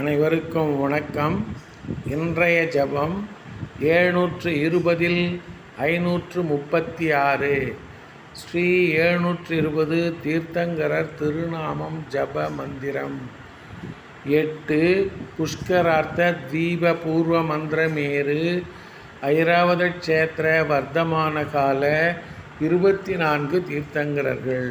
அனைவருக்கும் வணக்கம். இன்றைய ஜபம் ஏழ்நூற்று இருபதில் ஐநூற்று முப்பத்தி ஆறு ஸ்ரீ ஏழ்நூற்று இருபது தீர்த்தங்கரர் திருநாமம் ஜப மந்திரம். எட்டு புஷ்கரார்த்த தீப பூர்வ மந்திரமேரு ஐராவத க்ஷேத்திர வர்த்தமான கால இருபத்தி நான்கு தீர்த்தங்கரர்கள்.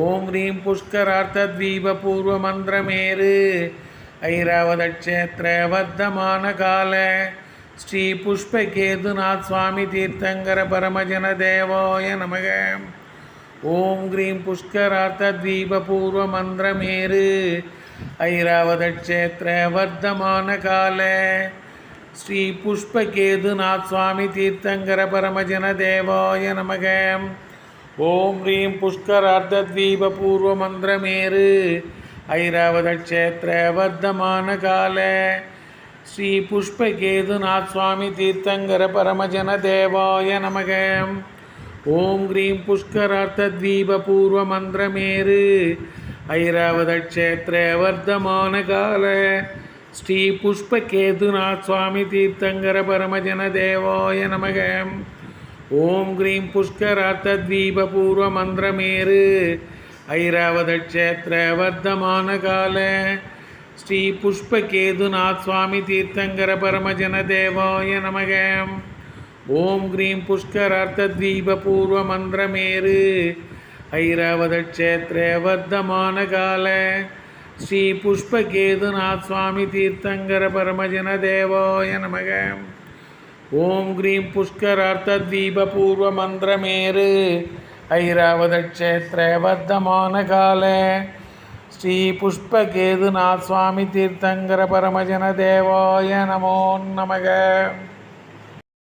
ஓம் ஹ்ரீம் புஷ்கரார்த்த தீப கால ஸ்ரீ புஷ்பகேதுநாத் சுவாமி தீர்த்தங்கர பரமஜன தேவாய நமக. ஓம் ஹ்ரீம் புஷ்கரார்த்த தீப கால ஸ்ரீ புஷ்பகேதுநாத் சுவாமி தீர்த்தங்கர பரமஜன தேவாய நமக. ஓம் ஹ்ரீம் புஷ்கரார்த்த தீப பூர்வ மந்திரமேரு ஐராவத க்ஷேத்திர வர்த்தமான கால ஸ்ரீ புஷ்பகேதுநாத் சுவாமி தீர்த்தங்கர பரமஜன தேவாய நமக. ஓம் ஹ்ரீம் புஷ்கரார்த்த தீப பூர்வ மந்திரமேரு ஐராவத க்ஷேத்திர வர்த்தமான கால ஸ்ரீ புஷ்பகேதுநாத் சுவாமி தீர்த்தங்கர பரமஜன தேவாய நமகம் ஓம் கிரீம் புஷ்கரார்த்த தீப பூர்வ மந்திரமேரு ஐராவத க்ஷேத்திர வர்த்தமான கால ஸ்ரீ புஷ்பகேதுநாத் சுவாமி தீர்த்தங்கர பரமஜன தேவாய நமக. ஓம் கிரீம் புஷ்கரார்த்த தீப பூர்வ மந்திரமேரு ஐராவத க்ஷேத்திர வர்த்தமான கால ஸ்ரீ புஷ்பகேதுநாத் சுவாமி தீர்த்தங்கர பரமஜன தேவாய நமகம் ஓம் ஹ்ரீம் புஷ்கரார்த்த தீப பூர்வ ஐராவத க்ஷேத்திர வர்த்தமான கால ஸ்ரீ புஷ்பகேதுநாத் சுவாமி தீர்த்தங்கர பரமஜன தேவாய நமோ நமக.